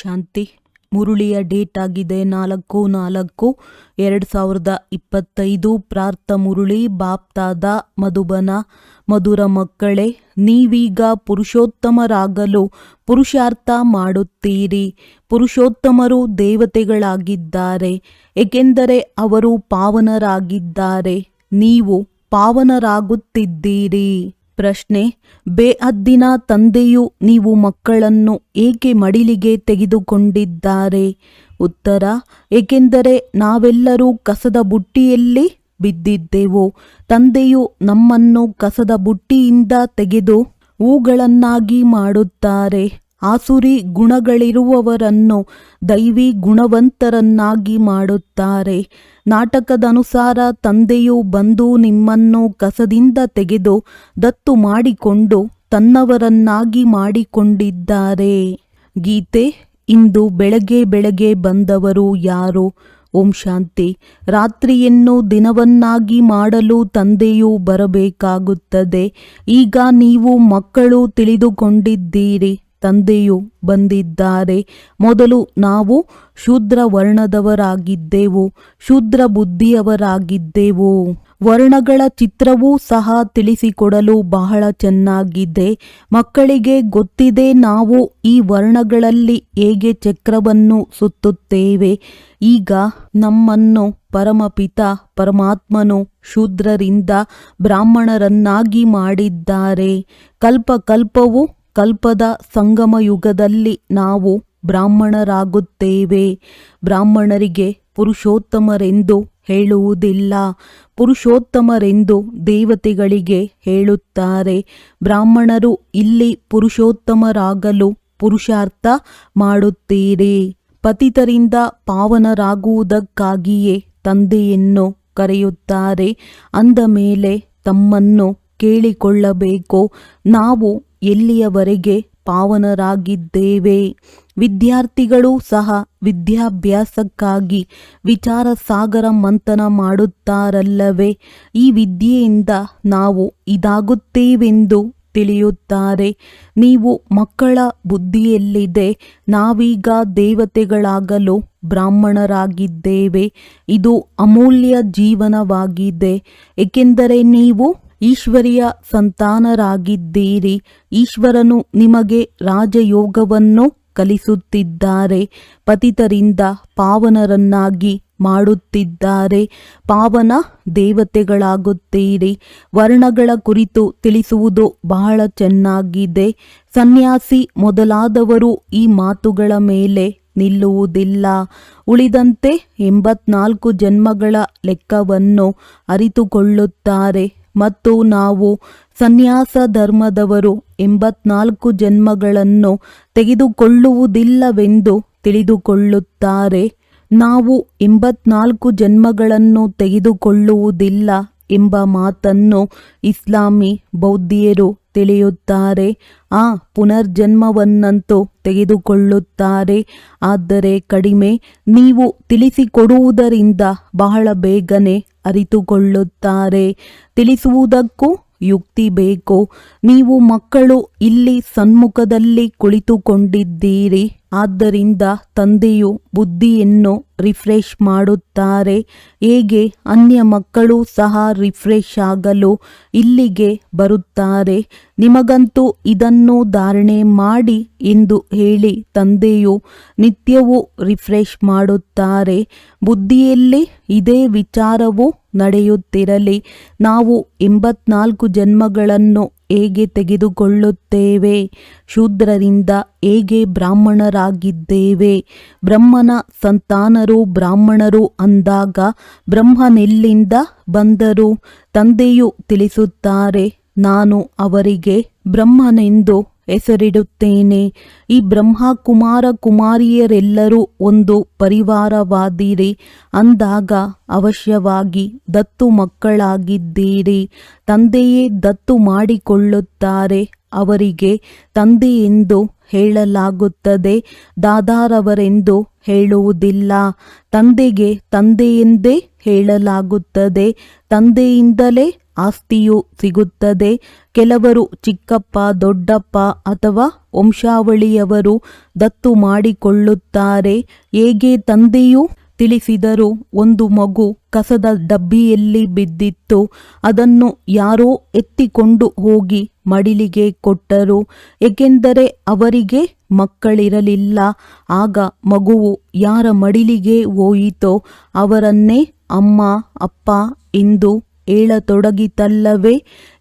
ಶಾಂತಿ. ಮುರುಳಿಯ date ಆಗಿದೆ ನಾಲ್ಕು ನಾಲ್ಕು ಎರಡು ಸಾವಿರದ ಇಪ್ಪತ್ತೈದು. ಪ್ರಾರ್ಥ ಮುರುಳಿ, ಬಾಪ್ತಾದ, ಮಧುಬನ, ಮಧುರ ಮಕ್ಕಳೇ, ನೀವೀಗ ಪುರುಷೋತ್ತಮರಾಗಲು ಪುರುಷಾರ್ಥ ಮಾಡುತ್ತೀರಿ. ಪುರುಷೋತ್ತಮರು ದೇವತೆಗಳಾಗಿದ್ದಾರೆ, ಏಕೆಂದರೆ ಅವರು ಪಾವನರಾಗಿದ್ದಾರೆ. ನೀವು ಪಾವನರಾಗುತ್ತಿದ್ದೀರಿ. ಪ್ರಶ್ನೆ ಬೇಅದ್ದಿನ ತಂದೆಯು ನೀವು ಮಕ್ಕಳನ್ನು ಏಕೆ ಮಡಿಲಿಗೆ ತೆಗೆದುಕೊಂಡಿದ್ದಾರೆ? ಉತ್ತರ, ಏಕೆಂದರೆ ನಾವೆಲ್ಲರೂ ಕಸದ ಬುಟ್ಟಿಯಲ್ಲಿ ಬಿದ್ದಿದ್ದೆವು. ತಂದೆಯು ನಮ್ಮನ್ನು ಕಸದ ಬುಟ್ಟಿಯಿಂದ ತೆಗೆದು ಹೂಗಳನ್ನಾಗಿ ಮಾಡುತ್ತಾರೆ. ಆಸುರಿ ಗುಣಗಳಿರುವವರನ್ನು ದೈವಿ ಗುಣವಂತರನ್ನಾಗಿ ಮಾಡುತ್ತಾರೆ. ನಾಟಕದನುಸಾರ ತಂದೆಯು ಬಂದು ನಿಮ್ಮನ್ನು ಕಸದಿಂದ ತೆಗೆದು ದತ್ತು ಮಾಡಿಕೊಂಡು ತನ್ನವರನ್ನಾಗಿ ಮಾಡಿಕೊಂಡಿದ್ದಾರೆ. ಗೀತೆ, ಇಂದು ಬೆಳಗ್ಗೆ ಬೆಳಗ್ಗೆ ಬಂದವರು ಯಾರು? ಓಂ ಶಾಂತಿ. ರಾತ್ರಿಯನ್ನು ದಿನವನ್ನಾಗಿ ಮಾಡಲು ತಂದೆಯು ಬರಬೇಕಾಗುತ್ತದೆ. ಈಗ ನೀವು ಮಕ್ಕಳು ತಿಳಿದುಕೊಂಡಿದ್ದೀರಿ. ತಂದೆಯು ಬಂದಿದ್ದಾರೆ. ಮೊದಲು ನಾವು ಶೂದ್ರ ವರ್ಣದವರಾಗಿದ್ದೆವು ಶೂದ್ರ ಬುದ್ಧಿಯವರಾಗಿದ್ದೆವು ವರ್ಣಗಳ ಚಿತ್ರವೂ ಸಹ ತಿಳಿಸಿಕೊಡಲು ಬಹಳ ಚೆನ್ನಾಗಿದೆ. ಮಕ್ಕಳಿಗೆ ಗೊತ್ತಿದೆ ನಾವು ಈ ವರ್ಣಗಳಲ್ಲಿ ಹೇಗೆ ಚಕ್ರವನ್ನು ಸುತ್ತುತ್ತೇವೆ. ಈಗ ನಮ್ಮನ್ನು ಪರಮಪಿತ ಪರಮಾತ್ಮನು ಶೂದ್ರರಿಂದ ಬ್ರಾಹ್ಮಣರನ್ನಾಗಿ ಮಾಡಿದ್ದಾರೆ. ಕಲ್ಪ ಕಲ್ಪವು ಕಲ್ಪದ ಸಂಗಮ ಯುಗದಲ್ಲಿ ನಾವು ಬ್ರಾಹ್ಮಣರಾಗುತ್ತೇವೆ. ಬ್ರಾಹ್ಮಣರಿಗೆ ಪುರುಷೋತ್ತಮರೆಂದು ಹೇಳುವುದಿಲ್ಲ. ಪುರುಷೋತ್ತಮರೆಂದು ದೇವತೆಗಳಿಗೆ ಹೇಳುತ್ತಾರೆ. ಬ್ರಾಹ್ಮಣರು ಇಲ್ಲಿ ಪುರುಷೋತ್ತಮರಾಗಲು ಪುರುಷಾರ್ಥ ಮಾಡುತ್ತೀರಿ. ಪತಿತರಿಂದ ಪಾವನರಾಗುವುದಕ್ಕಾಗಿಯೇ ತಂದೆಯನ್ನು ಕರೆಯುತ್ತಾರೆ. ಅಂದ ಮೇಲೆ ತಮ್ಮನ್ನು ಕೇಳಿಕೊಳ್ಳಬೇಕು. ನಾವು ಎಲ್ಲಿಯವರೆಗೆ ಪಾವನರಾಗಿದ್ದೇವೆ? ವಿದ್ಯಾರ್ಥಿಗಳು ಸಹ ವಿದ್ಯಾಭ್ಯಾಸಕ್ಕಾಗಿ ವಿಚಾರ ಸಾಗರ ಮಂಥನ ಮಾಡುತ್ತಾರಲ್ಲವೇ? ಈ ವಿದ್ಯೆಯಿಂದ ನಾವು ಇದಾಗುತ್ತೇವೆಂದು ತಿಳಿಯುತ್ತಾರೆ. ನೀವು ಮಕ್ಕಳ ಬುದ್ಧಿಯಲ್ಲಿದೆ. ನಾವೀಗ ದೇವತೆಗಳಾಗಲು ಬ್ರಾಹ್ಮಣರಾಗಿದ್ದೇವೆ. ಇದು ಅಮೂಲ್ಯ ಜೀವನವಾಗಿದೆ. ಏಕೆಂದರೆ ನೀವು ಈಶ್ವರಿಯ ಸಂತಾನರಾಗಿದ್ದೀರಿ. ಈಶ್ವರನು ನಿಮಗೆ ರಾಜಯೋಗವನ್ನು ಕಲಿಸುತ್ತಿದ್ದಾರೆ. ಪತಿತರಿಂದ ಪಾವನರನ್ನಾಗಿ ಮಾಡುತ್ತಿದ್ದಾರೆ. ಪಾವನ ದೇವತೆಗಳಾಗುತ್ತೀರಿ. ವರ್ಣಗಳ ಕುರಿತು ತಿಳಿಸುವುದು ಬಹಳ ಚೆನ್ನಾಗಿದೆ. ಸನ್ಯಾಸಿ ಮೊದಲಾದವರು ಈ ಮಾತುಗಳ ಮೇಲೆ ನಿಲ್ಲುವುದಿಲ್ಲ. ಉಳಿದಂತೆ ಎಂಬತ್ನಾಲ್ಕು ಜನ್ಮಗಳ ಲೆಕ್ಕವನ್ನು ಅರಿತುಕೊಳ್ಳುತ್ತಾರೆ. ಮತ್ತು ನಾವು ಸನ್ಯಾಸ ಧರ್ಮದವರು ಎಂಬತ್ನಾಲ್ಕು ಜನ್ಮಗಳನ್ನು ತೆಗೆದುಕೊಳ್ಳುವುದಿಲ್ಲವೆಂದು ತಿಳಿದುಕೊಳ್ಳುತ್ತಾರೆ. ನಾವು ಎಂಬತ್ನಾಲ್ಕು ಜನ್ಮಗಳನ್ನು ತೆಗೆದುಕೊಳ್ಳುವುದಿಲ್ಲ ಎಂಬ ಮಾತನ್ನು ಇಸ್ಲಾಮಿ ಬೌದ್ಧಿಯರು ತಿಳಿಯುತ್ತಾರೆ. ಆ ಪುನರ್ಜನ್ಮವನ್ನಂತೂ ತೆಗೆದುಕೊಳ್ಳುತ್ತಾರೆ. ಆದರೆ ಕಡಿಮೆ, ನೀವು ತಿಳಿಸಿಕೊಡುವುದರಿಂದ ಬಹಳ ಬೇಗನೆ ಅರಿತುಕೊಳ್ಳುತ್ತಾರೆ. ತಿಳಿಸುವುದಕ್ಕೂ ಯುಕ್ತಿ ಬೇಕು? ನೀವು ಮಕ್ಕಳು ಇಲ್ಲಿ ಸನ್ಮುಖದಲ್ಲಿ ಕುಳಿತುಕೊಂಡಿದ್ದೀರಿ. ಆದ್ದರಿಂದ ತಂದೆಯು ಬುದ್ಧಿಯನ್ನು ರಿಫ್ರೆಶ್ ಮಾಡುತ್ತಾರೆ. ಹೇಗೆ? ಅನ್ಯ ಮಕ್ಕಳು ಸಹ ರಿಫ್ರೆಶ್ ಆಗಲು ಇಲ್ಲಿಗೆ ಬರುತ್ತಾರೆ. ನಿಮಗಂತೂ ಇದನ್ನು ಧಾರಣೆ ಮಾಡಿ ಎಂದು ಹೇಳಿ ತಂದೆಯು ನಿತ್ಯವೂ ರಿಫ್ರೆಶ್ ಮಾಡುತ್ತಾರೆ. ಬುದ್ಧಿಯಲ್ಲಿ ಇದೇ ವಿಚಾರವು ನಡೆಯುತ್ತಿರಲಿ. ನಾವು ಎಂಬತ್ನಾಲ್ಕು ಜನ್ಮಗಳನ್ನು ಹೇಗೆ ತೆಗೆದುಕೊಳ್ಳುತ್ತೇವೆ? ಶೂದ್ರರಿಂದ ಹೇಗೆ ಬ್ರಾಹ್ಮಣರಾಗಿದ್ದೇವೆ? ಬ್ರಹ್ಮನ ಸಂತಾನರು ಬ್ರಾಹ್ಮಣರು ಅಂದಾಗ ಬ್ರಹ್ಮನೆಲ್ಲಿಂದ ಬಂದರು? ತಂದೆಯು ತಿಳಿಸುತ್ತಾರೆ, ನಾನು ಅವರಿಗೆ ಬ್ರಹ್ಮನೆಂದು ಹೆಸರಿಡುತ್ತೇನೆ. ಈ ಬ್ರಹ್ಮ ಕುಮಾರ ಕುಮಾರಿಯರೆಲ್ಲರೂ ಒಂದು ಪರಿವಾರವಾದಿರಿ. ಅಂದಾಗ ಅವಶ್ಯವಾಗಿ ದತ್ತು ಮಕ್ಕಳಾಗಿದ್ದೀರಿ. ತಂದೆಯೇ ದತ್ತು ಮಾಡಿಕೊಳ್ಳುತ್ತಾರೆ. ಅವರಿಗೆ ತಂದೆ ಎಂದು ಹೇಳಲಾಗುತ್ತದೆ. ದಾದಾರವರೆಂದು ಹೇಳುವುದಿಲ್ಲ. ತಂದೆಗೆ ತಂದೆಯೆಂದೇ ಹೇಳಲಾಗುತ್ತದೆ. ತಂದೆಯಿಂದಲೇ ಆಸ್ತಿಯು ಸಿಗುತ್ತದೆ. ಕೆಲವರು ಚಿಕ್ಕಪ್ಪ, ದೊಡ್ಡಪ್ಪ ಅಥವಾ ವಂಶಾವಳಿಯವರು ದತ್ತು ಮಾಡಿಕೊಳ್ಳುತ್ತಾರೆ. ಹೇಗೆ ತಂದೆಯು ತಿಳಿಸಿದರು ಒಂದು ಮಗು ಕಸದ ಡಬ್ಬಿಯಲ್ಲಿ ಬಿದ್ದಿತ್ತು. ಅದನ್ನು ಯಾರೋ ಎತ್ತಿಕೊಂಡು ಹೋಗಿ ಮಡಿಲಿಗೆ ಕೊಟ್ಟರು. ಏಕೆಂದರೆ ಅವರಿಗೆ ಮಕ್ಕಳಿರಲಿಲ್ಲ. ಆಗ ಮಗುವು ಯಾರ ಮಡಿಲಿಗೆ ಹೋಯಿತೋ ಅವರನ್ನೇ ಅಮ್ಮ, ಅಪ್ಪ ಎಂದು ಹೇಳತೊಡಗಿತಲ್ಲವೇ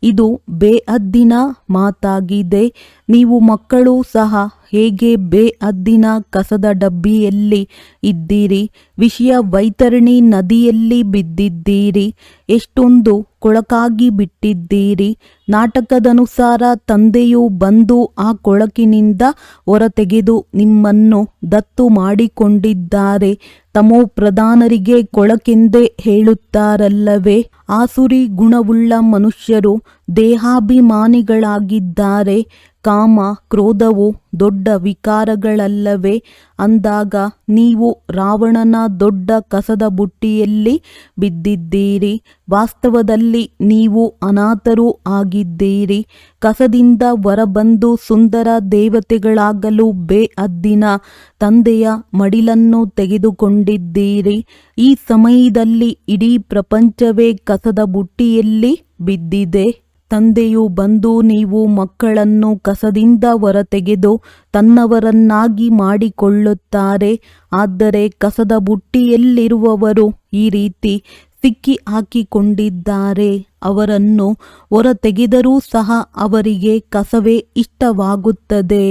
ಇದು ಬೇಅದ್ದಿನ ಮಾತಾಗಿದೆ. ನೀವು ಮಕ್ಕಳು ಸಹ ಹೇಗೆ ಬೇಅದ್ದಿನ ಕಸದ ಡಬ್ಬಿಯಲ್ಲಿ ಇದ್ದೀರಿ? ವಿಷಯ ವೈತರಣಿ ನದಿಯಲ್ಲಿ ಬಿದ್ದಿದ್ದೀರಿ. ಎಷ್ಟೊಂದು ಕೊಳಕಾಗಿ ಬಿಟ್ಟಿದ್ದೀರಿ. ನಾಟಕದನುಸಾರ ತಂದೆಯು ಬಂದು ಆ ಕೊಳಕಿನಿಂದ ಹೊರತೆಗೆದು ನಿಮ್ಮನ್ನು ದತ್ತು ಮಾಡಿಕೊಂಡಿದ್ದಾರೆ. ತಮೋ ಪ್ರಧಾನರಿಗೆ ಕೊಳಕೆಂದೇ ಹೇಳುತ್ತಾರಲ್ಲವೇ? ಆಸುರಿ ಗುಣವುಳ್ಳ ಮನುಷ್ಯರು ದೇಹಾಭಿಮಾನಿಗಳಾಗಿದ್ದಾರೆ. ಕಾಮ, ಕ್ರೋಧವು ದೊಡ್ಡ ವಿಕಾರಗಳಲ್ಲವೇ? ಅಂದಾಗ ನೀವು ರಾವಣನ ದೊಡ್ಡ ಕಸದ ಬುಟ್ಟಿಯಲ್ಲಿ ಬಿದ್ದಿದ್ದೀರಿ. ವಾಸ್ತವದಲ್ಲಿ ನೀವು ಅನಾಥರೂ ಆಗಿದ್ದೀರಿ. ಕಸದಿಂದ ಹೊರಬಂದು ಸುಂದರ ದೇವತೆಗಳಾಗಲು ಬೇ ಅದ್ದಿನ ತಂದೆಯ ಮಡಿಲನ್ನು ತೆಗೆದುಕೊಂಡಿದ್ದೀರಿ. ಈ ಸಮಯದಲ್ಲಿ ಇಡೀ ಪ್ರಪಂಚವೇ ಕಸದ ಬುಟ್ಟಿಯಲ್ಲಿ ಬಿದ್ದಿದೆ. ತಂದೆಯು ಬಂದು ನೀವು ಮಕ್ಕಳನ್ನು ಕಸದಿಂದ ಹೊರತೆಗೆದು ತನ್ನವರನ್ನಾಗಿ ಮಾಡಿಕೊಳ್ಳುತ್ತಾರೆ. ಆದರೆ ಕಸದ ಬುಟ್ಟಿಯಲ್ಲಿರುವವರು ಈ ರೀತಿ ಸಿಕ್ಕಿ ಹಾಕಿಕೊಂಡಿದ್ದಾರೆ. ಅವರನ್ನು ಹೊರತೆಗೆದರೂ ಸಹ ಅವರಿಗೆ ಕಸವೇ ಇಷ್ಟವಾಗುತ್ತದೆ.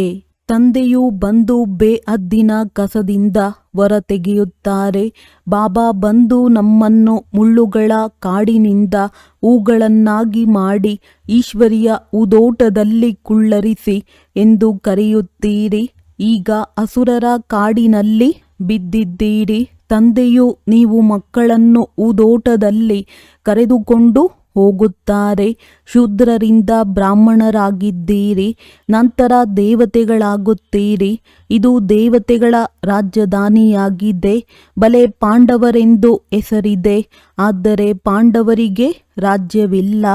ತಂದೆಯು ಬಂದು ಬೇಅದ್ದಿನ ಕಸದಿಂದ ಹೊರತೆಗೆಯುತ್ತಾರೆ. ಬಾಬಾ ಬಂದು ನಮ್ಮನ್ನು ಮುಳ್ಳುಗಳ ಕಾಡಿನಿಂದ ಹೂಗಳನ್ನಾಗಿ ಮಾಡಿ ಈಶ್ವರಿಯ ಉದೋಟದಲ್ಲಿ ಕುಳ್ಳರಿಸಿ ಎಂದು ಕರೆಯುತ್ತೀರಿ. ಈಗ ಅಸುರರ ಕಾಡಿನಲ್ಲಿ ಬಿದ್ದಿದ್ದೀರಿ. ತಂದೆಯು ನೀವು ಮಕ್ಕಳನ್ನು ಉದೋಟದಲ್ಲಿ ಕರೆದುಕೊಂಡು ಹೋಗುತ್ತಾರೆ. ಶೂದ್ರರಿಂದ ಬ್ರಾಹ್ಮಣರಾಗಿದ್ದೀರಿ, ನಂತರ ದೇವತೆಗಳಾಗುತ್ತೀರಿ. ಇದು ದೇವತೆಗಳ ರಾಜಧಾನಿಯಾಗಿದೆ. ಬಲೆ ಪಾಂಡವರೆಂದು ಹೆಸರಿದೆ. ಆದರೆ ಪಾಂಡವರಿಗೆ ರಾಜ್ಯವಿಲ್ಲ.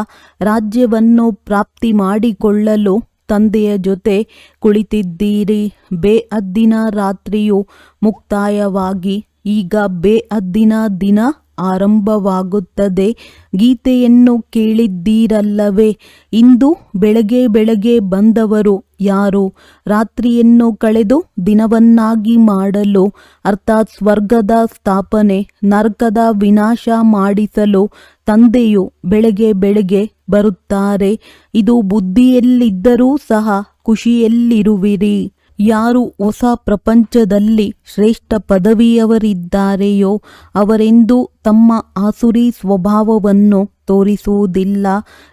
ರಾಜ್ಯವನ್ನು ಪ್ರಾಪ್ತಿ ಮಾಡಿಕೊಳ್ಳಲು ತಂದೆಯ ಜೊತೆ ಕುಳಿತಿದ್ದೀರಿ. ಬೇಅದ್ದಿನ ರಾತ್ರಿಯು ಮುಕ್ತಾಯವಾಗಿ. ಈಗ ಬೇಅದ್ದಿನ ದಿನ ಆರಂಭವಾಗುತ್ತದೆ. ಗೀತೆಯನ್ನು ಕೇಳಿದ್ದೀರಲ್ಲವೇ? ಇಂದು ಬೆಳಗ್ಗೆ ಬೆಳಗ್ಗೆ ಬಂದವರು ಯಾರು? ರಾತ್ರಿಯನ್ನು ಕಳೆದು ದಿನವನ್ನಾಗಿ ಮಾಡಲು, ಅರ್ಥಾತ್ ಸ್ವರ್ಗದ ಸ್ಥಾಪನೆ, ನರ್ಕದ ವಿನಾಶ ಮಾಡಿಸಲು ತಂದೆಯು ಬೆಳಗ್ಗೆ ಬೆಳಗ್ಗೆ ಬರುತ್ತಾರೆ. ಇದು ಬುದ್ಧಿಯಲ್ಲಿದ್ದರೂ ಸಹ ಖುಷಿಯಲ್ಲಿರುವಿರಿ. ಯಾರು ಹೊಸ ಪ್ರಪಂಚದಲ್ಲಿ ಶ್ರೇಷ್ಠ ಪದವಿಯವರಿದ್ದಾರೆಯೋ ಅವರೆಂದು ತಮ್ಮ ಆಸುರಿ ಸ್ವಭಾವವನ್ನು ತೋರಿಸುವುದಿಲ್ಲ.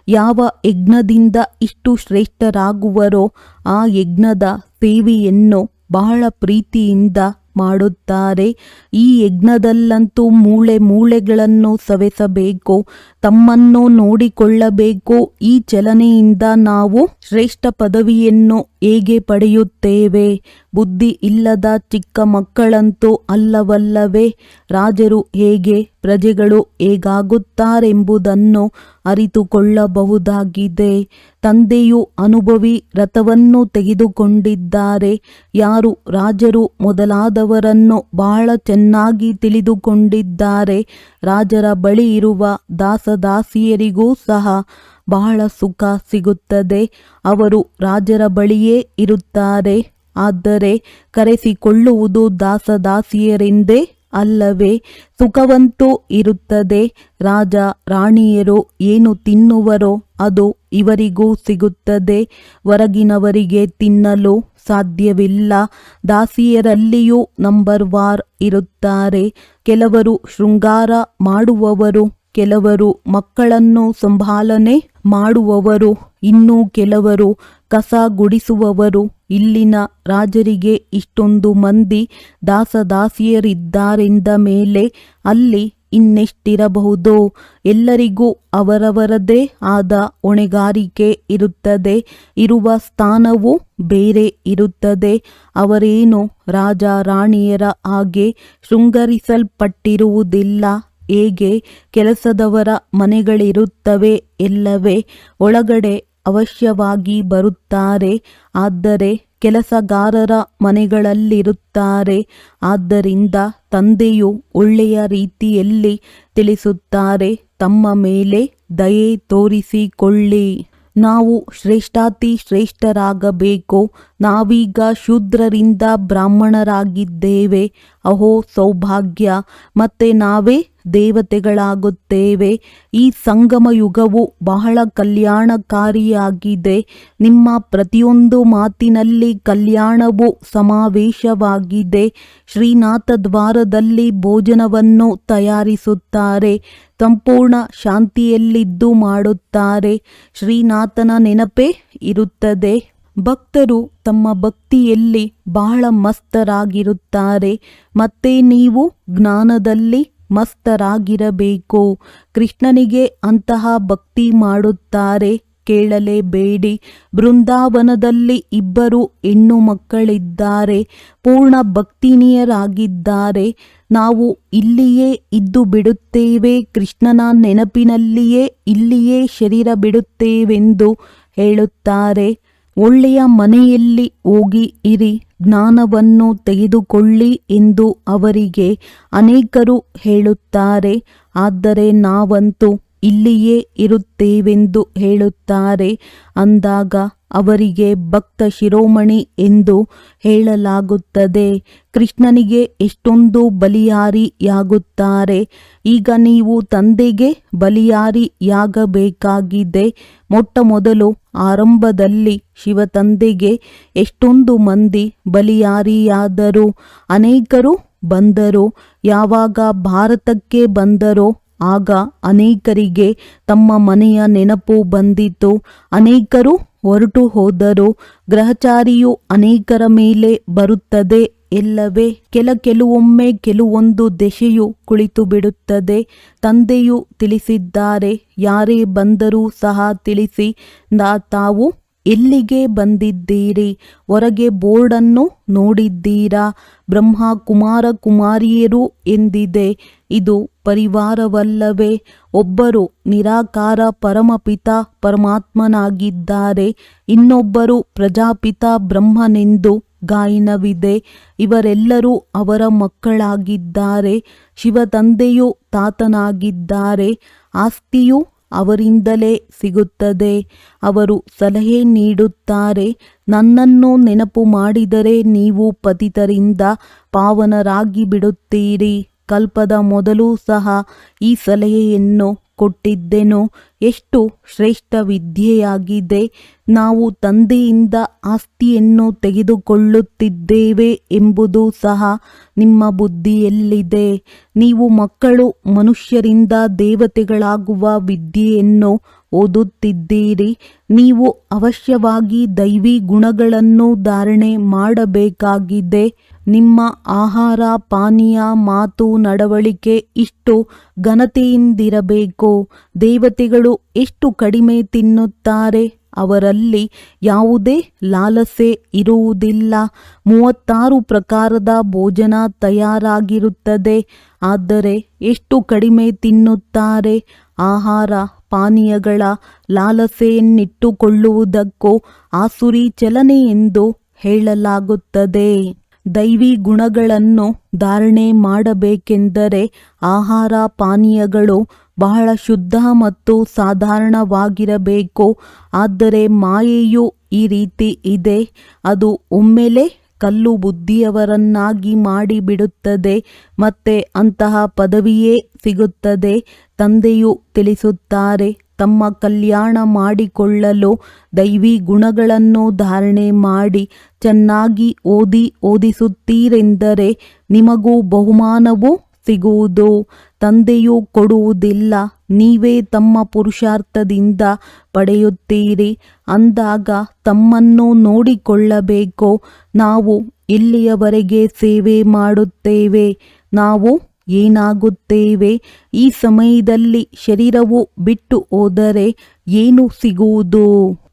ಯಾವ ಯಜ್ಞದಿಂದ ಇಷ್ಟು ಶ್ರೇಷ್ಠರಾಗುವರೋ ಆ ಯಜ್ಞದ ಸೇವೆಯನ್ನು ಬಹಳ ಪ್ರೀತಿಯಿಂದ ಮಾಡುತ್ತಾರೆ. ಈ ಯಜ್ಞದಲ್ಲಂತೂ ಮೂಳೆ ಮೂಳೆಗಳನ್ನು ಸವೆಸಬೇಕು. ತಮ್ಮನ್ನು ನೋಡಿಕೊಳ್ಳಬೇಕು. ಈ ಚಲನೆಯಿಂದ ನಾವು ಶ್ರೇಷ್ಠ ಪದವಿಯನ್ನು ಹೇಗೆ ಪಡೆಯುತ್ತೇವೆ? ಬುದ್ಧಿ ಇಲ್ಲದ ಚಿಕ್ಕ ಮಕ್ಕಳಂತೂ ಅಲ್ಲವಲ್ಲವೇ? ರಾಜರು ಹೇಗೆ ಪ್ರಜೆಗಳು ಹೇಗಾಗುತ್ತಾರೆಂಬುದನ್ನು ಅರಿತುಕೊಳ್ಳಬಹುದಾಗಿದೆ. ತಂದೆಯು ಅನುಭವಿ ರಥವನ್ನು ತೆಗೆದುಕೊಂಡಿದ್ದಾರೆ. ಯಾರು ರಾಜರು ಮೊದಲಾದವರನ್ನು ಬಹಳ ಚೆನ್ನಾಗಿ ತಿಳಿದುಕೊಂಡಿದ್ದಾರೆ. ರಾಜರ ಬಳಿ ಇರುವ ದಾಸದಾಸಿಯರಿಗೂ ಸಹ ಬಹಳ ಸುಖ ಸಿಗುತ್ತದೆ. ಅವರು ರಾಜರ ಬಳಿಯೇ ಇರುತ್ತಾರೆ. ಆದರೆ ಕರೆಸಿಕೊಳ್ಳುವುದು ದಾಸದಾಸಿಯರೆಂದೇ ಅಲ್ಲವೇ, ಸುಖವಂತೂ ಇರುತ್ತದೆ. ರಾಜ ರಾಣಿಯರು ಏನು ತಿನ್ನುವರೋ ಅದು ಇವರಿಗೂ ಸಿಗುತ್ತದೆ. ಹೊರಗಿನವರಿಗೆ ತಿನ್ನಲು ಸಾಧ್ಯವಿಲ್ಲ. ದಾಸಿಯರಲ್ಲಿಯೂ ನಂಬರ್ ವಾರ್ ಇರುತ್ತಾರೆ. ಕೆಲವರು ಶೃಂಗಾರ ಮಾಡುವವರು ಕೆಲವರು ಮಕ್ಕಳನ್ನು ಸಂಭಾಲನೆ ಮಾಡುವವರು, ಇನ್ನು ಕೆಲವರು ಕಸ ಗುಡಿಸುವವರು. ಇಲ್ಲಿನ ರಾಜರಿಗೆ ಇಷ್ಟೊಂದು ಮಂದಿ ದಾಸದಾಸಿಯರಿದ್ದಾರೆಂದ ಮೇಲೆ ಅಲ್ಲಿ ಇನ್ನೆಷ್ಟಿರಬಹುದು? ಎಲ್ಲರಿಗೂ ಅವರವರದೇ ಆದ ಹೊಣೆಗಾರಿಕೆ ಇರುತ್ತದೆ, ಇರುವ ಸ್ಥಾನವು ಬೇರೆ ಇರುತ್ತದೆ. ಅವರೇನು ರಾಜ ರಾಣಿಯರ ಹಾಗೆ ಶೃಂಗರಿಸಲ್ಪಟ್ಟಿರುವುದಿಲ್ಲ. ಹೇಗೆ ಕೆಲಸದವರ ಮನೆಗಳಿರುತ್ತವೆ ಎಲ್ಲವೇ ಒಳಗಡೆ ಅವಶ್ಯವಾಗಿ ಬರುತ್ತಾರೆ. ಆದರೆ ಕೆಲಸಗಾರರ ಮನೆಗಳಲ್ಲಿರುತ್ತಾರೆ. ಆದ್ದರಿಂದ ತಂದೆಯು ಒಳ್ಳೆಯ ರೀತಿಯಲ್ಲಿ ತಿಳಿಸುತ್ತಾರೆ, ತಮ್ಮ ಮೇಲೆ ದಯೆ ತೋರಿಸಿಕೊಳ್ಳಿ. ನಾವು ಶ್ರೇಷ್ಠಾತಿ ಶ್ರೇಷ್ಠರಾಗಬೇಕು ನಾವೀಗ ಶೂದ್ರರಿಂದ ಬ್ರಾಹ್ಮಣರಾಗಿದ್ದೇವೆ. ಅಹೋ ಸೌಭಾಗ್ಯ, ಮತ್ತೆ ನಾವೇ ದೇವತೆಗಳಾಗುತ್ತೇವೆ. ಈ ಸಂಗಮ ಯುಗವು ಬಹಳ ಕಲ್ಯಾಣಕಾರಿಯಾಗಿದೆ. ನಿಮ್ಮ ಪ್ರತಿಯೊಂದು ಮಾತಿನಲ್ಲಿ ಕಲ್ಯಾಣವು ಸಮಾವೇಶವಾಗಿದೆ. ಶ್ರೀನಾಥ ದ್ವಾರದಲ್ಲಿ ಭೋಜನವನ್ನು ತಯಾರಿಸುತ್ತಾರೆ, ಸಂಪೂರ್ಣ ಶಾಂತಿಯಲ್ಲಿದ್ದು ಮಾಡುತ್ತಾರೆ. ಶ್ರೀನಾಥನ ನೆನಪೇ ಇರುತ್ತದೆ. ಭಕ್ತರು ತಮ್ಮ ಭಕ್ತಿಯಲ್ಲಿ ಬಹಳ ಮಸ್ತರಾಗಿರುತ್ತಾರೆ. ಮತ್ತೆ ನೀವು ಜ್ಞಾನದಲ್ಲಿ ಮಸ್ತರಾಗಿರಬೇಕು. ಕೃಷ್ಣನಿಗೆ ಅಂತಹ ಭಕ್ತಿ ಮಾಡುತ್ತಾರೆ ಕೇಳಲೇಬೇಡಿ. ಬೃಂದಾವನದಲ್ಲಿ ಇಬ್ಬರು ಹೆಣ್ಣು ಮಕ್ಕಳಿದ್ದಾರೆ. ಪೂರ್ಣ ಭಕ್ತಿನಿಯರಾಗಿದ್ದಾರೆ. ನಾವು ಇಲ್ಲಿಯೇ ಇದ್ದು ಬಿಡುತ್ತೇವೆ. ಕೃಷ್ಣನ ನೆನಪಿನಲ್ಲಿಯೇ ಇಲ್ಲಿಯೇ ಶರೀರ ಬಿಡುತ್ತೇವೆಂದು ಹೇಳುತ್ತಾರೆ. ಒಳ್ಳೆಯ ಮನೆಯಲ್ಲಿ ಹೋಗಿ ಇರಿ, ಜ್ಞಾನವನ್ನು ತೆಗೆದುಕೊಳ್ಳಿ ಎಂದು ಅವರಿಗೆ ಅನೇಕರು ಹೇಳುತ್ತಾರೆ. ಆದರೆ ನಾವಂತೂ ಇಲ್ಲಿಯೇ ಇರುತ್ತೇವೆಂದು ಹೇಳುತ್ತಾರೆ. ಅಂದಾಗ ಅವರಿಗೆ ಭಕ್ತ ಶಿರೋಮಣಿ ಎಂದು ಹೇಳಲಾಗುತ್ತದೆ. ಕೃಷ್ಣನಿಗೆ ಎಷ್ಟೊಂದು ಬಲಿಯಾರಿಯಾಗುತ್ತಾರೆ. ಈಗ ನೀವು ತಂದೆಗೆ ಬಲಿಯಾರಿಯಾಗಬೇಕಾಗಿದೆ. ಮೊಟ್ಟ ಮೊದಲು ಆರಂಭದಲ್ಲಿ ಶಿವತಂದೆಗೆ ಎಷ್ಟೊಂದು ಮಂದಿ ಬಲಿಯಾರಿಯಾದರು. ಅನೇಕರು ಬಂದರು. ಯಾವಾಗ ಭಾರತಕ್ಕೆ ಬಂದರೋ ಆಗ ಅನೇಕರಿಗೆ ತಮ್ಮ ಮನೆಯ ನೆನಪು ಬಂದಿತು. ಅನೇಕರು ಹೊರಟು ಹೋದರು. ಗ್ರಹಚಾರಿಯು ಅನೇಕರ ಮೇಲೆ ಬರುತ್ತದೆ ಎಲ್ಲವೇ ಕೆಲ ಕೆಲವೊಮ್ಮೆ ಕೆಲವೊಂದು ದೆಸೆಯು ಕುಳಿತು ಬಿಡುತ್ತದೆ. ತಂದೆಯು ತಿಳಿಸಿದ್ದಾರೆ, ಯಾರೇ ಬಂದರೂ ಸಹ ತಿಳಿಸಿ. ನಾ ತಾವು ಎಲ್ಲಿಗೆ ಬಂದಿದ್ದೀರಿ? ಹೊರಗೆ ಬೋರ್ಡನ್ನು ನೋಡಿದ್ದೀರಾ? ಬ್ರಹ್ಮ ಕುಮಾರ ಕುಮಾರಿಯರು ಎಂದಿದೆ. ಇದು ಪರಿವಾರವಲ್ಲವೇ? ಒಬ್ಬರು ನಿರಾಕಾರ ಪರಮಪಿತ ಪರಮಾತ್ಮನಾಗಿದ್ದಾರೆ. ಇನ್ನೊಬ್ಬರು ಪ್ರಜಾಪಿತ ಬ್ರಹ್ಮನೆಂದು ಗಾಯನವಿದೆ. ಇವರೆಲ್ಲರೂ ಅವರ ಮಕ್ಕಳಾಗಿದ್ದಾರೆ. ಶಿವ ತಂದೆಯು ತಾತನಾಗಿದ್ದಾರೆ. ಆಸ್ತಿಯು ಅವರಿಂದಲೇ ಸಿಗುತ್ತದೆ. ಅವರು ಸಲಹೆ ನೀಡುತ್ತಾರೆ. ನನ್ನನ್ನು ನೆನಪು ಮಾಡಿದರೆ ನೀವು ಪತಿತರಿಂದ ಪಾವನರಾಗಿ ಬಿಡುತ್ತೀರಿ ಕಲ್ಪದ ಮೊದಲು ಸಹ ಈ ಸಲಹೆಯನ್ನು ಕೊಟ್ಟಿದ್ದೆನು? ಎಷ್ಟು ಶ್ರೇಷ್ಠ ವಿದ್ಯೆಯಾಗಿದೆ ನಾವು ತಂದೆಯಿಂದ ಆಸ್ತಿಯನ್ನು ತೆಗೆದುಕೊಳ್ಳುತ್ತಿದ್ದೇವೆ ಎಂಬುದು ಸಹ ನಿಮ್ಮ ಬುದ್ಧಿಯಲ್ಲಿದೆ. ನೀವು ಮಕ್ಕಳು ಮನುಷ್ಯರಿಂದ ದೇವತೆಗಳಾಗುವ ವಿದ್ಯೆಯನ್ನು ಓದುತ್ತಿದ್ದೀರಿ. ನೀವು ಅವಶ್ಯವಾಗಿ ದೈವಿ ಗುಣಗಳನ್ನು ಧಾರಣೆ ಮಾಡಬೇಕಾಗಿದೆ. ನಿಮ್ಮ ಆಹಾರ, ಪಾನೀಯ, ಮಾತು, ನಡವಳಿಕೆ ಇಷ್ಟು ಘನತೆಯಿಂದಿರಬೇಕು? ದೇವತೆಗಳು ಎಷ್ಟು ಕಡಿಮೆ ತಿನ್ನುತ್ತಾರೆ? ಅವರಲ್ಲಿ ಯಾವುದೇ ಲಾಲಸೆ ಇರುವುದಿಲ್ಲ. ಮೂವತ್ತಾರು ಪ್ರಕಾರದ ಭೋಜನ ತಯಾರಾಗಿರುತ್ತದೆ. ಆದರೆ ಎಷ್ಟು ಕಡಿಮೆ ತಿನ್ನುತ್ತಾರೆ? ಆಹಾರ, ಪಾನೀಯಗಳ ಲಾಲಸೆಯನ್ನಿಟ್ಟುಕೊಳ್ಳುವುದಕ್ಕೂ ಆಸುರಿ ಚಲನೆ ಎಂದು ಹೇಳಲಾಗುತ್ತದೆ. ದೈವಿ ಗುಣಗಳನ್ನು ಧಾರಣೆ ಮಾಡಬೇಕೆಂದರೆ ಆಹಾರ ಪಾನೀಯಗಳು ಬಹಳ ಶುದ್ಧ ಮತ್ತು ಸಾಧಾರಣವಾಗಿರಬೇಕು. ಆದರೆ ಮಾಯೆಯು ಈ ರೀತಿ ಇದೆ. ಅದು ಒಮ್ಮೆಲೆ ಕಲ್ಲು ಬುದ್ಧಿಯವರನ್ನಾಗಿ ಮಾಡಿಬಿಡುತ್ತದೆ ಮತ್ತೆ ಅಂತಹ ಪದವಿಯೇ ಸಿಗುತ್ತದೆ, ತಂದೆಯು ತಿಳಿಸುತ್ತಾರೆ. ತಮ್ಮ ಕಲ್ಯಾಣ ಮಾಡಿಕೊಳ್ಳಲು ದೈವಿ ಗುಣಗಳನ್ನು ಧಾರಣೆ ಮಾಡಿ ಚೆನ್ನಾಗಿ ಓದಿ ಓದಿಸುತ್ತೀರೆಂದರೆ ನಿಮಗೂ ಬಹುಮಾನವು ಸಿಗುವುದು. ತಂದೆಯು ಕೊಡುವುದಿಲ್ಲ, ನೀವೇ ತಮ್ಮ ಪುರುಷಾರ್ಥದಿಂದ ಪಡೆಯುತ್ತೀರಿ. ಅಂದಾಗ ತಮ್ಮನ್ನು ನೋಡಿಕೊಳ್ಳಬೇಕು, ನಾವು ಇಲ್ಲಿಯವರೆಗೆ ಸೇವೆ ಮಾಡುತ್ತೇವೆ. ನಾವು ಏನಾಗುತ್ತೇವೆ? ಈ ಸಮಯದಲ್ಲಿ ಶರೀರವು ಬಿಟ್ಟು ಹೋದರೆ ಏನು ಸಿಗುವುದು?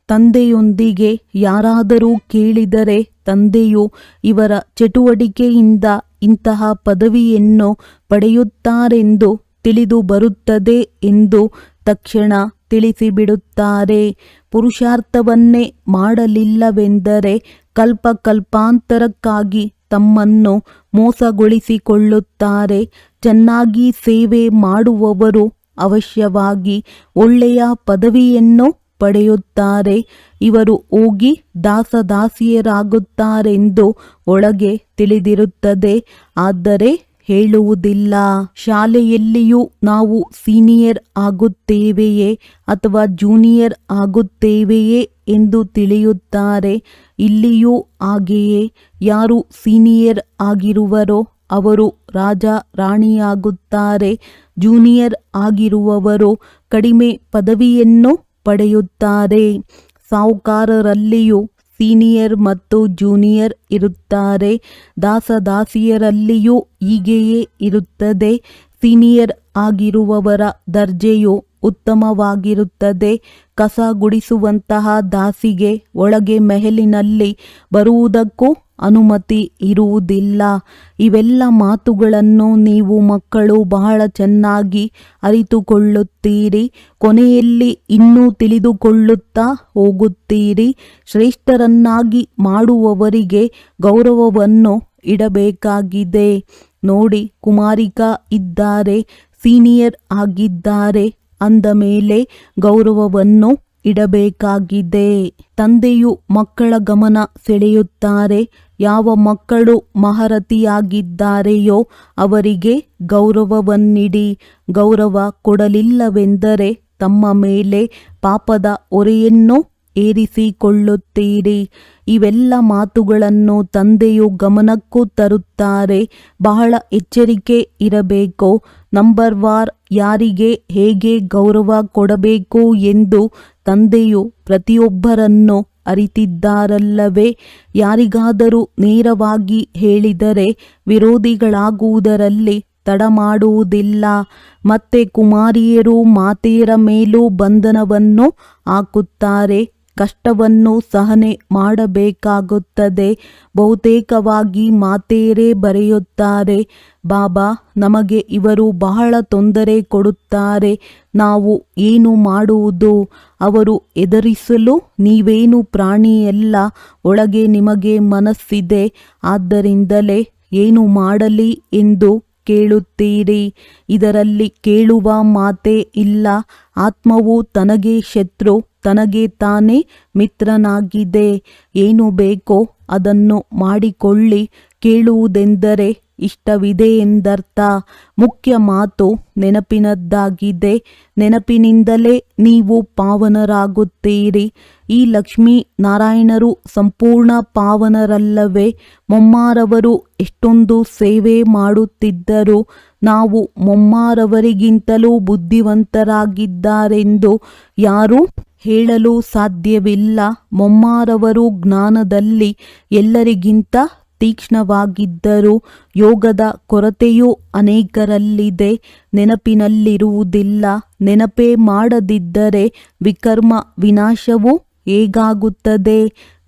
ತಂದೆಯೊಂದಿಗೆ ಯಾರಾದರೂ ಕೇಳಿದರೆ ತಂದೆಯು ಇವರ ಚಟುವಟಿಕೆಯಿಂದ ಇಂತಹ ಪದವಿಯನ್ನು ಪಡೆಯುತ್ತಾರೆಂದು ತಿಳಿದು ಬರುತ್ತದೆ ಎಂದು ತಕ್ಷಣ ತಿಳಿಸಿಬಿಡುತ್ತಾರೆ. ಪುರುಷಾರ್ಥವನ್ನೇ ಮಾಡಲಿಲ್ಲವೆಂದರೆ ಕಲ್ಪ ಕಲ್ಪಾಂತರಕ್ಕಾಗಿ ತಮ್ಮನ್ನು ಮೋಸಗೊಳಿಸಿಕೊಳ್ಳುತ್ತಾರೆ. ಚೆನ್ನಾಗಿ ಸೇವೆ ಮಾಡುವವರು ಅವಶ್ಯವಾಗಿ ಒಳ್ಳೆಯ ಪದವಿಯನ್ನು ಪಡೆಯುತ್ತಾರೆ. ಇವರು ಹೋಗಿ ದಾಸದಾಸಿಯರಾಗುತ್ತಾರೆಂದು ಒಳಗೆ ತಿಳಿದಿರುತ್ತದೆ. ಆದರೆ ಹೇಳುವುದಿಲ್ಲ. ಶಾಲೆಯಲ್ಲಿಯೂ ನಾವು ಸೀನಿಯರ್ ಆಗುತ್ತೇವೆಯೇ ಅಥವಾ ಜೂನಿಯರ್ ಆಗುತ್ತೇವೆಯೇ ಎಂದು ತಿಳಿಯುತ್ತಾರೆ. ಇಲ್ಲಿಯೂ ಹಾಗೆಯೇ, ಯಾರು ಸೀನಿಯರ್ ಆಗಿರುವರೋ ಅವರು ರಾಜ ರಾಣಿಯಾಗುತ್ತಾರೆ. ಜೂನಿಯರ್ ಆಗಿರುವವರು ಕಡಿಮೆ ಪದವಿಯನ್ನು ಪಡೆಯುತ್ತಾರೆ. ಸಾಹುಕಾರರಲ್ಲಿಯೂ ಸೀನಿಯರ್ ಮತ್ತು ಜೂನಿಯರ್ ಇರುತ್ತಾರೆ. ದಾಸದಾಸಿಯರಲ್ಲಿಯೂ ಹೀಗೆಯೇ ಇರುತ್ತದೆ. ಸೀನಿಯರ್ ಆಗಿರುವವರ ದರ್ಜೆಯು ಉತ್ತಮವಾಗಿರುತ್ತದೆ. ಕಸ ಗುಡಿಸುವಂತಹ ದಾಸಿಗೆ ಒಳಗೆ ಮೆಹಲಿನಲ್ಲಿ ಬರುವುದಕ್ಕೂ ಅನುಮತಿ ಇರುವುದಿಲ್ಲ. ಇವೆಲ್ಲ ಮಾತುಗಳನ್ನು ನೀವು ಮಕ್ಕಳು ಬಹಳ ಚೆನ್ನಾಗಿ ಅರಿತುಕೊಳ್ಳುತ್ತೀರಿ. ಕೊನೆಯಲ್ಲಿ ಇನ್ನೂ ತಿಳಿದುಕೊಳ್ಳುತ್ತಾ ಹೋಗುತ್ತೀರಿ. ಶ್ರೇಷ್ಠರನ್ನಾಗಿ ಮಾಡುವವರಿಗೆ ಗೌರವವನ್ನು ಇಡಬೇಕಾಗಿದೆ. ನೋಡಿ, ಕುಮಾರಿಕಾ ಇದ್ದಾರೆ, ಸೀನಿಯರ್ ಆಗಿದ್ದಾರೆ. ಅಂದ ಮೇಲೆ ಗೌರವವನ್ನು ಇಡಬೇಕಾಗಿದೆ. ತಂದೆಯು ಮಕ್ಕಳ ಗಮನ ಸೆಳೆಯುತ್ತಾರೆ. ಯಾವ ಮಕ್ಕಳು ಮಹರತಿಯಾಗಿದ್ದಾರೆಯೋ ಅವರಿಗೆ ಗೌರವವನ್ನಿಡಿ. ಗೌರವ ಕೊಡಲಿಲ್ಲವೆಂದರೆ ತಮ್ಮ ಮೇಲೆ ಪಾಪದ ಹೊರೆಯನ್ನು ಏರಿಸಿಕೊಳ್ಳುತ್ತೀರಿ. ಇವೆಲ್ಲ ಮಾತುಗಳನ್ನು ತಂದೆಯು ಗಮನಕ್ಕೂ ತರುತ್ತಾರೆ. ಬಹಳ ಎಚ್ಚರಿಕೆ ಇರಬೇಕು. ನಂಬರ್ ವಾರ್ ಯಾರಿಗೆ ಹೇಗೆ ಗೌರವ ಕೊಡಬೇಕು ಎಂದು ತಂದೆಯು ಪ್ರತಿಯೊಬ್ಬರನ್ನು ಅರಿತಿದ್ದಾರಲ್ಲವೇ? ಯಾರಿಗಾದರೂ ನೇರವಾಗಿ ಹೇಳಿದರೆ ವಿರೋಧಿಗಳಾಗುವುದರಲ್ಲಿ ತಡ ಮಾಡುವುದಿಲ್ಲ ಮತ್ತೆ ಕುಮಾರಿಯರು ಮಾತೆಯರ ಮೇಲೂ ಬಂಧನವನ್ನು ಹಾಕುತ್ತಾರೆ. ಕಷ್ಟವನ್ನು ಸಹನೆ ಮಾಡಬೇಕಾಗುತ್ತದೆ. ಬಹುತೇಕವಾಗಿ ಮಾತೆಯರೇ ಬರೆಯುತ್ತಾರೆ. ಬಾಬಾ, ನಮಗೆ ಇವರು ಬಹಳ ತೊಂದರೆ ಕೊಡುತ್ತಾರೆ. ನಾವು ಏನು ಮಾಡುವುದು? ಅವರು ಎದುರಿಸಲು ನೀವೇನು ಪ್ರಾಣಿಯಲ್ಲ, ಒಳಗೆ ನಿಮಗೆ ಮನಸ್ಸಿದೆ. ಆದ್ದರಿಂದಲೇ ಏನು ಮಾಡಲಿ ಎಂದು ಕೇಳುತ್ತೀರಿ. ಇದರಲ್ಲಿ ಕೇಳುವ ಮಾತೇ ಇಲ್ಲ. ಆತ್ಮವು ತನಗೆ ಶತ್ರು, ತನಗೆ ತಾನೇ ಮಿತ್ರನಾಗಿದೆ. ಏನು ಬೇಕೋ ಅದನ್ನು ಮಾಡಿಕೊಳ್ಳಿ. ಕೇಳುವುದೆಂದರೆ ಇಷ್ಟವಿದೆ ಎಂದರ್ಥ ಮುಖ್ಯ ಮಾತು ನೆನಪಿನದ್ದಾಗಿದೆ. ನೆನಪಿನಿಂದಲೇ ನೀವು ಪಾವನರಾಗುತ್ತೀರಿ. ಈ ಲಕ್ಷ್ಮೀ ನಾರಾಯಣರು ಸಂಪೂರ್ಣ ಪಾವನರಲ್ಲವೇ. ಮೊಮ್ಮಾರವರು ಎಷ್ಟೊಂದು ಸೇವೆ ಮಾಡುತ್ತಿದ್ದರು. ನಾವು ಮೊಮ್ಮಾರವರಿಗಿಂತಲೂ ಬುದ್ಧಿವಂತರಾಗಿದ್ದಾರೆಂದು ಯಾರೂ ಹೇಳಲು ಸಾಧ್ಯವಿಲ್ಲ. ಮೊಮ್ಮಾರವರು ಜ್ಞಾನದಲ್ಲಿ ಎಲ್ಲರಿಗಿಂತ ತೀಕ್ಷ್ಣವಾಗಿದ್ದರು ಯೋಗದ ಕೊರತೆಯೂ ಅನೇಕರಲ್ಲಿದೆ. ನೆನಪಿನಲ್ಲಿರುವುದಿಲ್ಲ. ನೆನಪೇ ಮಾಡದಿದ್ದರೆ ವಿಕರ್ಮ ವಿನಾಶವೂ ಹೇಗಾಗುತ್ತದೆ?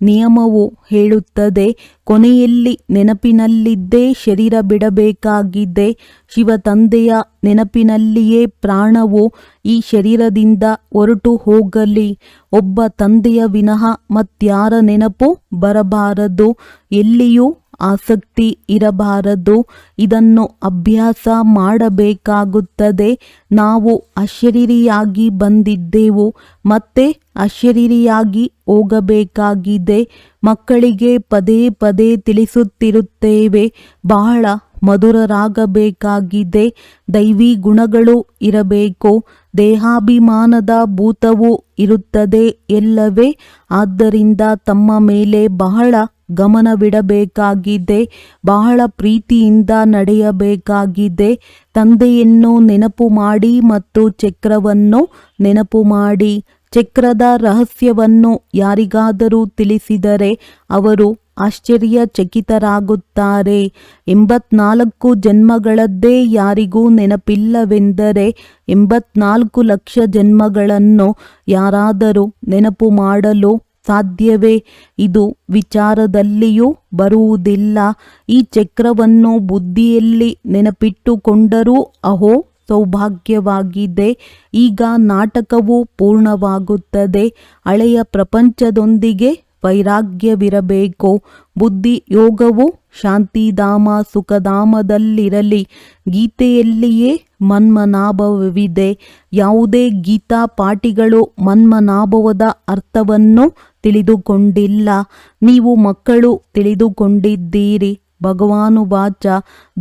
ನಿಯಮವು ಹೇಳುತ್ತದೆ, ಕೊನೆಯಲ್ಲಿ ನೆನಪಿನಲ್ಲಿದ್ದೇ ಶರೀರ ಬಿಡಬೇಕಾಗಿದೆ. ಶಿವ ತಂದೆಯ ನೆನಪಿನಲ್ಲಿಯೇ ಪ್ರಾಣವು ಈ ಶರೀರದಿಂದ ಹೊರಟು ಹೋಗಲಿ. ಒಬ್ಬ ತಂದೆಯ ವಿನಃ ಮತ್ಯಾರ ನೆನಪು ಬರಬಾರದು. ಎಲ್ಲಿಯೂ ಆಸಕ್ತಿ ಇರಬಾರದು. ಇದನ್ನು ಅಭ್ಯಾಸ ಮಾಡಬೇಕಾಗುತ್ತದೆ. ನಾವು ಅಶರೀರಿಯಾಗಿ ಬಂದಿದ್ದೆವು. ಮತ್ತೆ ಅಶರೀರಿಯಾಗಿ ಹೋಗಬೇಕಾಗಿದೆ. ಮಕ್ಕಳಿಗೆ ಪದೇ ಪದೇ ತಿಳಿಸುತ್ತಿರುತ್ತೇವೆ. ಬಹಳ ಮಧುರರಾಗಬೇಕಾಗಿದೆ. ದೈವಿ ಗುಣಗಳು ಇರಬೇಕು. ದೇಹಾಭಿಮಾನದ ಭೂತವು ಇರುತ್ತದೆ ಎಲ್ಲವೇ. ಆದ್ದರಿಂದ ತಮ್ಮ ಮೇಲೆ ಬಹಳ ಗಮನವಿಡಬೇಕಾಗಿದೆ. ಬಹಳ ಪ್ರೀತಿಯಿಂದ ನಡೆಯಬೇಕಾಗಿದೆ. ತಂದೆಯನ್ನು ನೆನಪು ಮಾಡಿ ಮತ್ತು ಚಕ್ರವನ್ನು ನೆನಪು ಮಾಡಿ. ಚಕ್ರದ ರಹಸ್ಯವನ್ನು ಯಾರಿಗಾದರೂ ತಿಳಿಸಿದರೆ ಅವರು ಆಶ್ಚರ್ಯಚಕಿತರಾಗುತ್ತಾರೆ. ಎಂಬತ್ನಾಲ್ಕು ಜನ್ಮಗಳದ್ದೇ ಯಾರಿಗೂ ನೆನಪಿಲ್ಲವೆಂದರೆ ಎಂಬತ್ನಾಲ್ಕು ಲಕ್ಷ ಜನ್ಮಗಳನ್ನು ಯಾರಾದರೂ ನೆನಪು ಮಾಡಲು ಸಾಧ್ಯವೇ? ಇದು ವಿಚಾರದಲ್ಲಿಯೂ ಬರುವುದಿಲ್ಲ. ಈ ಚಕ್ರವನ್ನು ಬುದ್ಧಿಯಲ್ಲಿ ನೆನಪಿಟ್ಟುಕೊಂಡರೂ ಅಹೋ ಸೌಭಾಗ್ಯವಾಗಿದೆ ಈಗ ನಾಟಕವು ಪೂರ್ಣವಾಗುತ್ತದೆ. ಹಳೆಯ ಪ್ರಪಂಚದೊಂದಿಗೆ ವೈರಾಗ್ಯವಿರಬೇಕು. ಬುದ್ಧಿ, ಯೋಗವು ಶಾಂತಿಧಾಮ, ಸುಖಧಾಮದಲ್ಲಿರಲಿ. ಗೀತೆಯಲ್ಲಿಯೇ ಮನ್ಮನಾಭವಿದೆ. ಯಾವುದೇ ಗೀತಾ ಪಾಠಿಗಳು ಮನ್ಮನಾಭವದ ಅರ್ಥವನ್ನು ತಿಳಿದುಕೊಂಡಿಲ್ಲ. ನೀವು ಮಕ್ಕಳು ತಿಳಿದುಕೊಂಡಿದ್ದೀರಿ. ಭಗವಾನುವಾಚ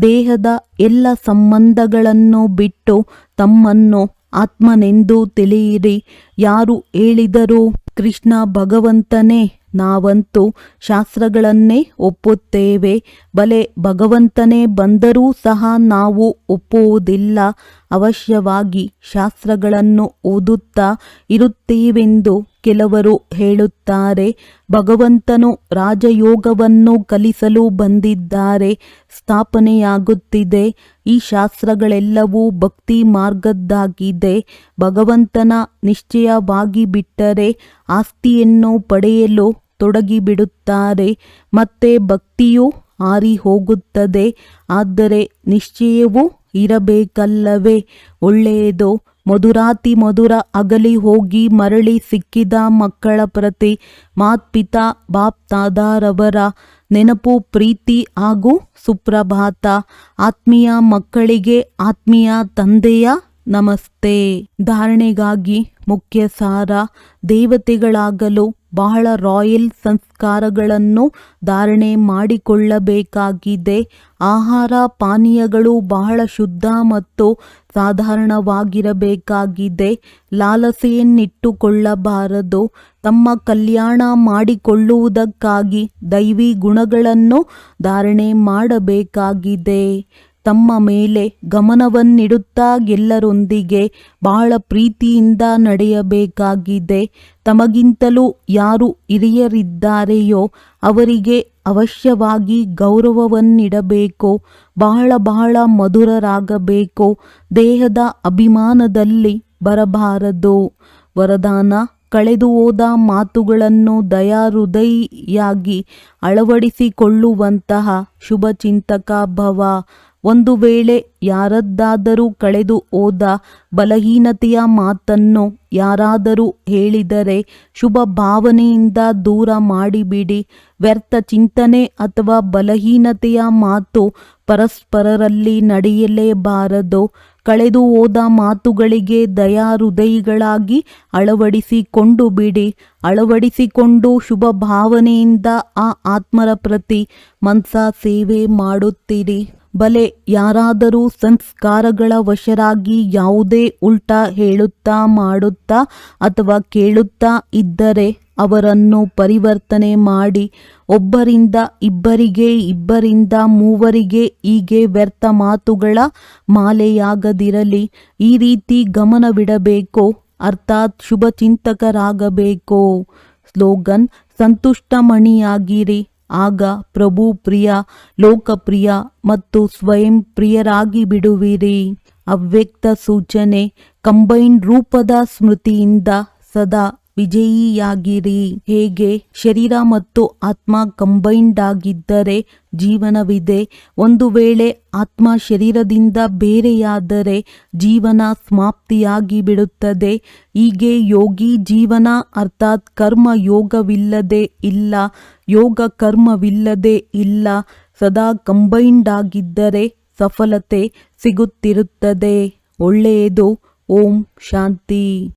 ದೇಹದ ಎಲ್ಲ ಸಂಬಂಧಗಳನ್ನು ಬಿಟ್ಟು ತಮ್ಮನ್ನು ಆತ್ಮನೆಂದು ತಿಳಿಯಿರಿ. ಯಾರು ಹೇಳಿದರೂ ಕೃಷ್ಣ ಭಗವಂತನೇ, ನಾವಂತೂ ಶಾಸ್ತ್ರಗಳನ್ನೇ ಒಪ್ಪುತ್ತೇವೆ. ಬಲೆ ಭಗವಂತನೇ ಬಂದರೂ ಸಹ ನಾವು ಒಪ್ಪುವುದಿಲ್ಲ. ಅವಶ್ಯವಾಗಿ ಶಾಸ್ತ್ರಗಳನ್ನು ಓದುತ್ತಾ ಇರುತ್ತೇವೆಂದು ಕೆಲವರು ಹೇಳುತ್ತಾರೆ, ಭಗವಂತನು ರಾಜಯೋಗವನ್ನು ಕಲಿಸಲು ಬಂದಿದ್ದಾರೆ, ಸ್ಥಾಪನೆಯಾಗುತ್ತಿದೆ, ಈ ಶಾಸ್ತ್ರಗಳೆಲ್ಲವೂ ಭಕ್ತಿ ಮಾರ್ಗದ್ದಾಗಿದೆ, ಭಗವಂತನ ನಿಶ್ಚಯವಾಗಿ ಬಿಟ್ಟರೆ ಆಸ್ತಿಯನ್ನು ಪಡೆಯಲು ತೊಡಗಿಬಿಡುತ್ತಾರೆ, ಮತ್ತೆ ಭಕ್ತಿಯು ಹಾರಿ ಹೋಗುತ್ತದೆ ಆದರೆ ನಿಶ್ಚಯವೂ ಇರಬೇಕಲ್ಲವೇ, ಒಳ್ಳೆಯದು. ಮಧುರಾತಿ ಮಧುರ ಅಗಲಿ ಹೋಗಿ ಮರಳಿ ಸಿಕ್ಕಿದ ಮಕ್ಕಳ ಪ್ರತಿ ಮಾತ್ಪಿತಾ ಬಾಪ್ ತಾದಾರವರ ನೆನಪು ಪ್ರೀತಿ ಹಾಗೂ ಸುಪ್ರಭಾತ. ಆತ್ಮೀಯ ಮಕ್ಕಳಿಗೆ ಆತ್ಮೀಯ ತಂದೆಯ ನಮಸ್ತೆ. ಧಾರಣೆಗಾಗಿ ಮುಖ್ಯ ಸಾರ ದೇವತೆಗಳಾಗಲು ಬಹಳ ರಾಯಲ್ ಸಂಸ್ಕಾರಗಳನ್ನು ಧಾರಣೆ ಮಾಡಿಕೊಳ್ಳಬೇಕಾಗಿದೆ. ಆಹಾರ ಪಾನೀಯಗಳು ಬಹಳ ಶುದ್ಧ ಮತ್ತು ಸಾಧಾರಣವಾಗಿರಬೇಕಾಗಿದೆ. ಲಾಲಸೆಯನ್ನಿಟ್ಟುಕೊಳ್ಳಬಾರದು. ತಮ್ಮ ಕಲ್ಯಾಣ ಮಾಡಿಕೊಳ್ಳುವುದಕ್ಕಾಗಿ ದೈವಿ ಗುಣಗಳನ್ನು ಧಾರಣೆ ಮಾಡಬೇಕಾಗಿದೆ. ತಮ್ಮ ಮೇಲೆ ಗಮನವನ್ನಿಡುತ್ತಾ ಎಲ್ಲರೊಂದಿಗೆ ಬಹಳ ಪ್ರೀತಿಯಿಂದ ನಡೆಯಬೇಕಾಗಿದೆ. ತಮಗಿಂತಲೂ ಯಾರು ಹಿರಿಯರಿದ್ದಾರೆಯೋ ಅವರಿಗೆ ಅವಶ್ಯವಾಗಿ ಗೌರವವನ್ನಿಡಬೇಕು, ಬಹಳ ಬಹಳ ಮಧುರರಾಗಬೇಕು, ದೇಹದ ಅಭಿಮಾನದಲ್ಲಿ ಬರಬಾರದು. ವರದಾನ, ಕಳೆದು ಹೋದ ಮಾತುಗಳನ್ನು ದಯಾಹೃದಯಿಯಾಗಿ ಅಳವಡಿಸಿಕೊಳ್ಳುವಂತಹ ಶುಭ ಚಿಂತಕ ಭವ. ಒಂದು ವೇಳೆ ಯಾರದ್ದಾದರೂ ಕಳೆದು ಹೋದ ಬಲಹೀನತೆಯ ಮಾತನ್ನು ಯಾರಾದರೂ ಹೇಳಿದರೆ ಶುಭ ಭಾವನೆಯಿಂದ ದೂರ ಮಾಡಿಬಿಡಿ. ವ್ಯರ್ಥ ಚಿಂತನೆ ಅಥವಾ ಬಲಹೀನತೆಯ ಮಾತು ಪರಸ್ಪರರಲ್ಲಿ ನಡೆಯಲೇಬಾರದು. ಕಳೆದು ಹೋದ ಮಾತುಗಳಿಗೆ ದಯಾ ಹೃದಯಿಗಳಾಗಿ ಅಳವಡಿಸಿಕೊಂಡು ಬಿಡಿ. ಅಳವಡಿಸಿಕೊಂಡು ಶುಭ ಭಾವನೆಯಿಂದ ಆ ಆತ್ಮರ ಪ್ರತಿ ಮನ್ಸ ಸೇವೆ ಮಾಡುತ್ತೀರಿ. ಬಲೆ ಯಾರಾದರೂ ಸಂಸ್ಕಾರಗಳ ವಶರಾಗಿ ಯಾವುದೇ ಉಲ್ಟಾ ಹೇಳುತ್ತಾ ಮಾಡುತ್ತಾ ಅಥವಾ ಕೇಳುತ್ತಾ ಇದ್ದರೆ ಅವರನ್ನು ಪರಿವರ್ತನೆ ಮಾಡಿ, ಒಬ್ಬರಿಂದ ಇಬ್ಬರಿಗೆ, ಇಬ್ಬರಿಂದ ಮೂವರಿಗೆ ಹೀಗೆ ವ್ಯರ್ಥ ಮಾತುಗಳ ಮಾಲೆಯಾಗದಿರಲಿ. ಈ ರೀತಿ ಗಮನವಿಡಬೇಕೋ? ಅರ್ಥಾತ್ ಶುಭ ಸ್ಲೋಗನ್ ಸ್ಲೋಗನ್, ಸಂತುಷ್ಟಮಣಿಯಾಗಿರಿ. ಆಗ ಪ್ರಭು ಪ್ರಿಯ ಲೋಕಪ್ರಿಯ ಮತ್ತು ಸ್ವಯಂ ಪ್ರಿಯರಾಗಿ ಬಿಡುವಿರಿ. ಅವ್ಯಕ್ತ ಸೂಚನೆ ಕಂಬೈನ್ ರೂಪದ ಸ್ಮೃತಿಯಿಂದ ಸದಾ ವಿಜಯಿಯಾಗಿರಿ. ಹೇಗೆ? ಶರೀರ ಮತ್ತು ಆತ್ಮ ಕಂಬೈನ್ಡ್ ಆಗಿದ್ದರೆ ಜೀವನವಿದೆ. ಒಂದು ವೇಳೆ ಆತ್ಮ ಶರೀರದಿಂದ ಬೇರೆಯಾದರೆ ಜೀವನ ಸಮಾಪ್ತಿಯಾಗಿ ಬಿಡುತ್ತದೆ ಹೀಗೆ ಯೋಗಿ ಜೀವನ ಅರ್ಥಾತ್ ಕರ್ಮ ಯೋಗವಿಲ್ಲದೆ ಇಲ್ಲ. ಯೋಗ ಕರ್ಮವಿಲ್ಲದೆ ಇಲ್ಲ. ಸದಾ ಕಂಬೈನ್ಡ್ ಆಗಿದ್ದರೆ ಸಫಲತೆ ಸಿಗುತ್ತಿರುತ್ತದೆ. ಒಳ್ಳೆಯದು. ಓಂ ಶಾಂತಿ.